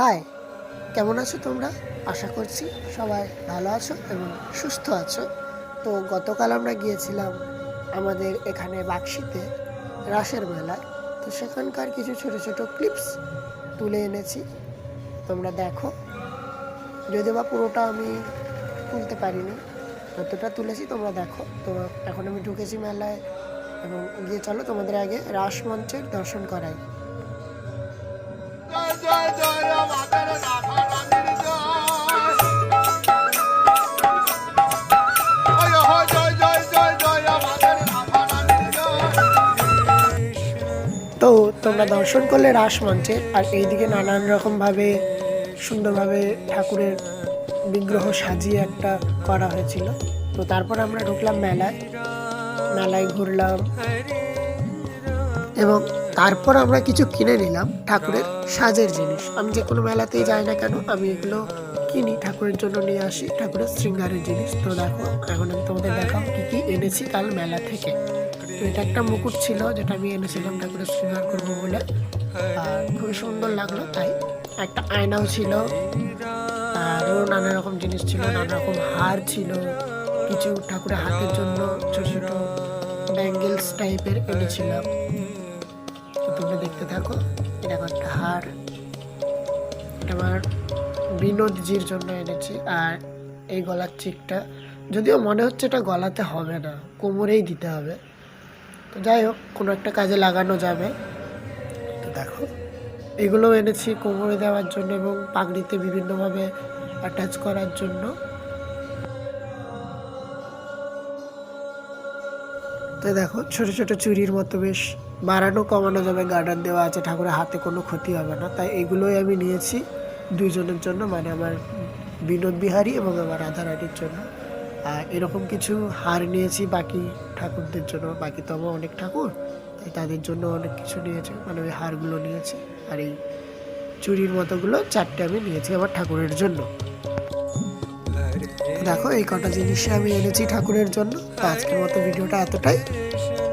High, কেমন আছো তোমরা? আশা করছি সবাই ভালো আছো এবং সুস্থ আছো। তো গতকাল আমরা গিয়েছিলাম আমাদের এখানে বাক্সিতে রাসের মেলায়। তো সেখানকার কিছু ছোট ছোট ক্লিপস তুলে এনেছি। তোমরা দেখো। যদিও বা পুরোটা আমি তুলতে পারিনি, যতটা তুলেছি তোমরা দেখো। তো এখন আমি ঢুকেছি মেলায় এবং গিয়ে চলো তোমাদের আগে রাস মঞ্চের দর্শন করাই। তো তোমরা দর্শন করলে রাস মঞ্চে, আর এইদিকে নানান রকমভাবে সুন্দরভাবে ঠাকুরের বিগ্রহ সাজিয়ে একটা করা হয়েছিল। তো তারপর আমরা ঢুকলাম মেলায়। মেলায় ঘুরলাম এবং তারপর আমরা কিছু কিনে নিলাম ঠাকুরের সাজের জিনিস। আমি যে কোনো মেলাতেই যাই না কেন, আমি এগুলো কিনি, ঠাকুরের জন্য নিয়ে আসি। ঠাকুরের শৃঙ্গারের জিনিস। তো দেখো, এখন আমি তোমাদের দেখাও কি কি এনেছি কাল মেলা থেকে। তো এটা একটা মুকুট ছিল, যেটা আমি এনেছিলাম ঠাকুরের শৃঙ্গার করব বলে। আর খুবই সুন্দর লাগল, তাই একটা আয়নাও ছিল। আরও নানা রকম জিনিস ছিল, নানা রকম হার ছিল। কিছু ঠাকুরের হাতের জন্য ছোট ছোট ব্যাঙ্গেলস টাইপের এনেছিলাম। তোমরা দেখতে থাকো। এটা একটা হার এটা আমার বিনোদজির জন্য এনেছি। আর এই গলার চিকটা, যদিও মনে হচ্ছে এটা গলাতে হবে না, কোমরেই দিতে হবে। তো যাই হোক, কোনো একটা কাজে লাগানো যাবে। তো দেখো এগুলো এনেছি কোমরে দেওয়ার জন্য এবং পাগড়িতে বিভিন্নভাবে অ্যাটাচ করার জন্য। তো দেখো, ছোট ছোট চুরির মতো বেশ বাড়ানো কমানো যাবে গার্ডার দেওয়া আছে, ঠাকুরের হাতে কোনো ক্ষতি হবে না। তাই এগুলোই আমি নিয়েছি দুইজনের জন্য মানে আমার বিনোদ বিহারী এবং আমার রাধারানীর জন্য। আর এরকম কিছু হার নিয়েছি বাকি ঠাকুরদের জন্য, বাকি তো আমার অনেক ঠাকুর, তাই তাদের জন্য অনেক কিছু নিয়েছি মানে ওই হারগুলো নিয়েছি। আর এই চুরির মতোগুলো চারটে আমি নিয়েছি আমার ঠাকুরের জন্য। দেখো এই কটা জিনিসই আমি এনেছি ঠাকুরের জন্য আজকের মতো ভিডিওটা এতটাই।